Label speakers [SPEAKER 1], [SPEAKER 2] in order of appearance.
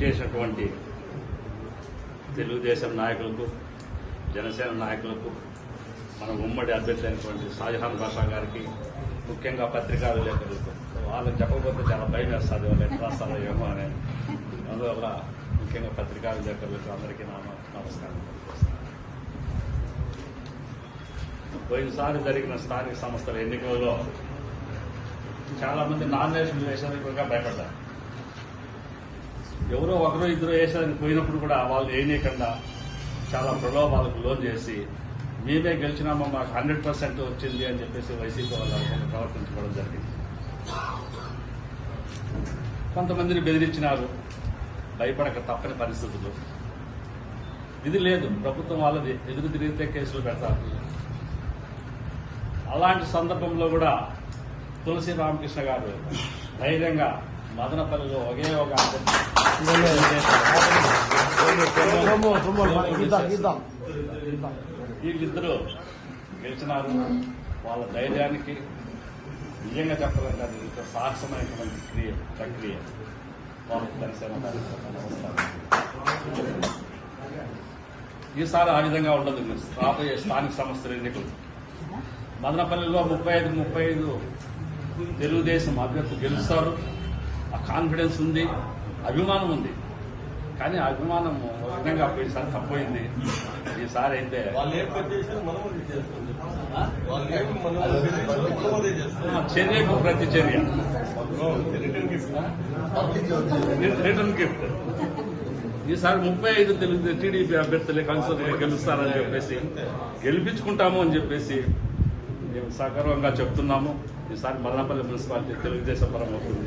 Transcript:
[SPEAKER 1] చేసినటువంటి తెలుగుదేశం నాయకులకు జనసేన నాయకులకు మన ఉమ్మడి అభ్యర్థి అయినటువంటి షాజహాన్ భాషా గారికి ముఖ్యంగా పత్రికా విలేకరులకు వాళ్ళకి చెప్పకపోతే చాలా భయం వేస్తుంది వాళ్ళు ఎట్లా రాస్తారో ఏమో అని. అందువల్ల ముఖ్యంగా పత్రికా విలేకరులకు అందరికీ నా నమస్కారం పోయినసారి జరిగిన స్థానిక సంస్థల ఎన్నికలలో చాలామంది నామినేషన్ వేసేందుకు భయపడ్డారు. ఎవరో ఒకరో ఇద్దరు వేసేదానికి పోయినప్పుడు కూడా వాళ్ళు వేయనీయకుండా చాలా ప్రలోభాలకు లోన్ చేసి మేమే గెలిచినామా మాకు హండ్రెడ్ పర్సెంట్ వచ్చింది అని చెప్పేసి వైసీపీ వాళ్ళు ప్రవర్తించుకోవడం జరిగింది. కొంతమందిని బెదిరించినారు. భయపడక తప్పని పరిస్థితులు. ఇది లేదు. ప్రభుత్వం వాళ్ళది. ఎదురు తిరిగితే కేసులు పెడతారు. అలాంటి సందర్భంలో కూడా తులసి రామకృష్ణ గారు ధైర్యంగా మదనపల్లిలో ఒకే ఒక వీళ్ళిద్దరూ గెలిచినారు. వాళ్ళ ధైర్యానికి నిజంగా చెప్పాలంటే అది ఇంత సాహసమైనటువంటి క్రియ ప్రక్రియ. వాళ్ళకి జనసేన నమస్కారం ఈసారి ఆ విధంగా ఉండదు. రాబోయే స్థానిక సంస్థల ఎన్నికలు మదనపల్లిలో ముప్పై ఐదు ముప్పై ఐదు తెలుగుదేశం అభ్యర్థులు గెలుస్తారు. కాన్ఫిడెన్స్ ఉంది అభిమానం ఉంది. కానీ ఆ అభిమానం ఒక విధంగా పోయినసారి తప్పపోయింది ఈసారి అయితే చర్యకు ప్రతి చర్య.
[SPEAKER 2] రిటర్న్ గిఫ్ట్
[SPEAKER 1] ఈసారి ముప్పై ఐదు తెలుగు టీడీపీ అభ్యర్థులే కన్సల్ట్ గెలుస్తారని చెప్పేసి గెలిపించుకుంటాము అని చెప్పేసి మేము సగర్వంగా చెప్తున్నాము. ఈసారి మదనపల్లి మున్సిపాలిటీ తెలుగుదేశం పరం అవుతుంది